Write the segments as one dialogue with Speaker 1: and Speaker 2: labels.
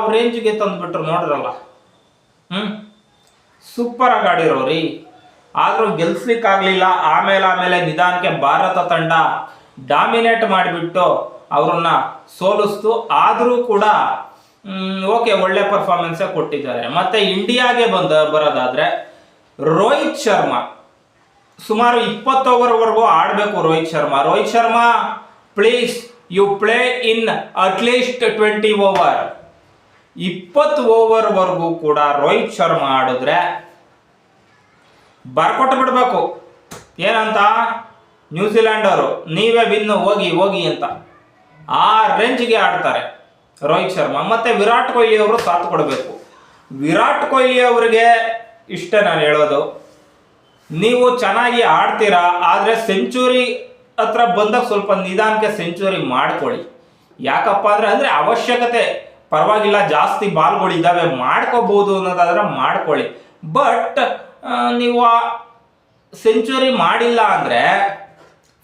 Speaker 1: ಯಾವ ರೇಂಜ್ಗೆ ತಂದುಬಿಟ್ರು ನೋಡ್ರಲ್ಲ? ಹ್ಞೂ ಆಗಿ ಆಡಿರೋ ರೀ ಆದರೂ ಗೆಲ್ಸ್ಲಿಕ್ಕಾಗಲಿಲ್ಲ, ಆಮೇಲೆ ಆಮೇಲೆ ನಿಧಾನಕ್ಕೆ ಭಾರತ ತಂಡ ಡಾಮಿನೇಟ್ ಮಾಡಿಬಿಟ್ಟು ಅವ್ರನ್ನ ಸೋಲಿಸ್ತು. ಆದರೂ ಕೂಡ ಓಕೆ ಒಳ್ಳೆ ಪರ್ಫಾರ್ಮೆನ್ಸೇ ಕೊಟ್ಟಿದ್ದಾರೆ. ಮತ್ತೆ ಇಂಡಿಯಾಗೆ ಬಂದ, ಬರೋದಾದರೆ ರೋಹಿತ್ ಶರ್ಮಾ. ಸುಮಾರು ಇಪ್ಪತ್ತು ಓವರ್ವರೆಗೂ ಆಡಬೇಕು Rohit Sharma. Rohit Sharma please you play in at least twenty over ಇಪ್ಪತ್ತು ಓವರ್ವರೆಗೂ ಕೂಡ ರೋಹಿತ್ ಶರ್ಮಾ ಆಡಿದ್ರೆ ಬರ್ಕೊಟ್ಟು ಬಿಡಬೇಕು. ಏನಂತ? ನ್ಯೂಜಿಲ್ಯಾಂಡ್ ಅವರು ನೀವೇ ವಿನ್ ಹೋಗಿ ಹೋಗಿ ಅಂತ. ಆ ರೇಂಜ್ಗೆ ಆಡ್ತಾರೆ ರೋಹಿತ್ ಶರ್ಮಾ. ಮತ್ತೆ ವಿರಾಟ್ ಕೊಹ್ಲಿ ಅವರು ಸಾಥ್ ಕೊಡಬೇಕು. ವಿರಾಟ್ ಕೊಹ್ಲಿ ಅವರಿಗೆ ಇಷ್ಟೇ ನಾನು ಹೇಳೋದು. ನೀವು ಚೆನ್ನಾಗಿ ಆಡ್ತೀರಾ, ಆದರೆ ಸೆಂಚುರಿ ಹತ್ರ ಬಂದಾಗ ಸ್ವಲ್ಪ ನಿಧಾನಕ್ಕೆ ಸೆಂಚುರಿ ಮಾಡ್ಕೊಳ್ಳಿ. ಯಾಕಪ್ಪ ಅಂದರೆ ಅಂದರೆ ಅವಶ್ಯಕತೆ. ಪರವಾಗಿಲ್ಲ, ಜಾಸ್ತಿ ಬಾಲ್ಗಳು ಇದ್ದಾವೆ ಮಾಡ್ಕೋಬಹುದು ಅನ್ನೋದಾದ್ರೆ ಮಾಡ್ಕೊಳ್ಳಿ. ಬಟ್ ನೀವು ಸೆಂಚುರಿ ಮಾಡಿಲ್ಲ ಅಂದರೆ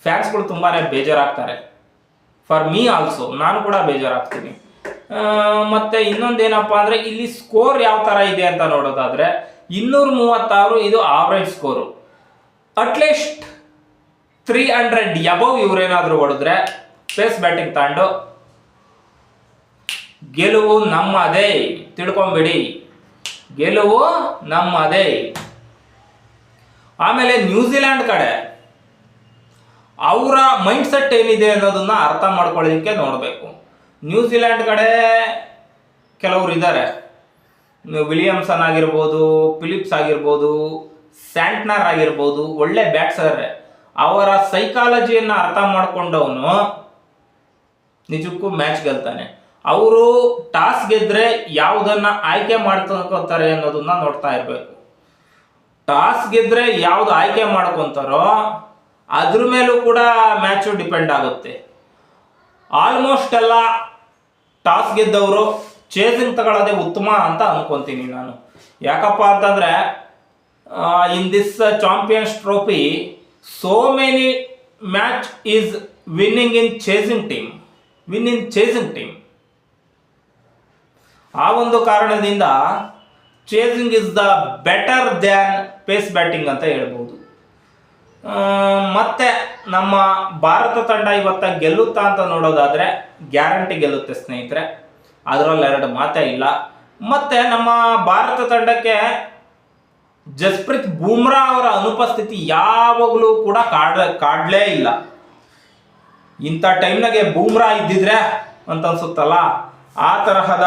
Speaker 1: ಫ್ಯಾನ್ಸ್ಗಳು ತುಂಬಾ ಬೇಜಾರಾಗ್ತಾರೆ. ಫಾರ್ ಮೀ ಆಲ್ಸೋ ನಾನು ಕೂಡ ಬೇಜಾರಾಗ್ತೀನಿ. ಮತ್ತೆ ಇನ್ನೊಂದೇನಪ್ಪ ಅಂದ್ರೆ ಇಲ್ಲಿ ಸ್ಕೋರ್ ಯಾವ ತರ ಇದೆ ಅಂತ ನೋಡೋದಾದ್ರೆ ಇನ್ನೂರ ಮೂವತ್ತಾರು ಇದು average score at least three hundred above ಇವರೇನಾದರೂ ಹೊಡೆದ್ರೆ ಪೇಸ್ ಬ್ಯಾಟಿಂಗ್ ತಗೊಂಡು ಗೆಲುವು ನಮ್ಮದೇ. ತಿಳ್ಕೊಂಬಿಡಿ. ಗೆಲುವು ನಮ್ಮದೇ. ಆಮೇಲೆ ನ್ಯೂಜಿಲ್ಯಾಂಡ್ ಕಡೆ. ಅವರ ಮೈಂಡ್ ಸೆಟ್ ಏನಿದೆ ಅನ್ನೋದನ್ನ ಅರ್ಥ ಮಾಡ್ಕೊಳ್ಳೋದಕ್ಕೆ ನೋಡಬೇಕು. ನ್ಯೂಜಿಲ್ಯಾಂಡ್ ಕಡೆ ಕೆಲವರು ಇದ್ದಾರೆ ವಿಲಿಯಮ್ಸನ್ ಆಗಿರ್ಬೋದು ಫಿಲಿಪ್ಸ್ ಆಗಿರ್ಬೋದು, ಸ್ಯಾಂಟ್ನರ್ ಆಗಿರ್ಬೋದು, ಒಳ್ಳೆ ಬ್ಯಾಟ್ಸರ್. ಅವರ ಸೈಕಾಲಜಿಯನ್ನು ಅರ್ಥ ಮಾಡಿಕೊಂಡವನು ನಿಜಕ್ಕೂ ಮ್ಯಾಚ್ ಗೆಲ್ತಾನೆ. ಅವರು ಟಾಸ್ ಗೆದ್ರೆ ಯಾವುದನ್ನ ಆಯ್ಕೆ ಮಾಡ್ಕೊತಾರೆ ಅನ್ನೋದನ್ನ ನೋಡ್ತಾ ಇರಬೇಕು. ಟಾಸ್ ಗೆದ್ರೆ ಯಾವ್ದು ಆಯ್ಕೆ ಮಾಡ್ಕೊಂತಾರೋ ಅದ್ರ ಮೇಲೂ ಕೂಡ ಮ್ಯಾಚು ಡಿಪೆಂಡ್ ಆಗುತ್ತೆ. ಆಲ್ಮೋಸ್ಟ್ ಎಲ್ಲ ಟಾಸ್ ಗೆದ್ದವರು ಚೇಸಿಂಗ್ ತಗೊಳ್ಳೋದೇ ಉತ್ತಮ ಅಂತ ಅನ್ಕೊಂತೀನಿ ನಾನು. ಯಾಕಪ್ಪ ಅಂತಂದ್ರೆ in this champions trophy so many match is winning in chasing team win in chasing team ಆ ಒಂದು ಕಾರಣದಿಂದ chasing is the better than pace batting ಅಂತ ಹೇಳ್ಬೋದು. ಮತ್ತೆ ನಮ್ಮ ಭಾರತ ತಂಡ ಇವತ್ತ ಗೆಲ್ಲುತ್ತಾ ಅಂತ ನೋಡೋದಾದ್ರೆ ಗ್ಯಾರಂಟಿ ಗೆಲ್ಲುತ್ತೆ ಸ್ನೇಹಿತರೆ. ಅದರಲ್ಲಿ ಎರಡು ಮಾತೇ ಇಲ್ಲ. ಮತ್ತೆ ನಮ್ಮ ಭಾರತ ತಂಡಕ್ಕೆ ಜಸ್ಪ್ರೀತ್ ಬೂಮ್ರಾ ಅವರ ಅನುಪಸ್ಥಿತಿ ಯಾವಾಗಲೂ ಕೂಡ ಕಾಡ ಕಾಡಲೇ ಇಲ್ಲ. ಇಂಥ ಟೈಮ್ನಾಗೆ ಬೂಮ್ರಾ ಇದ್ದಿದ್ರೆ ಅಂತ ಅನ್ಸುತ್ತಲ್ಲ? ಆ ತರಹದ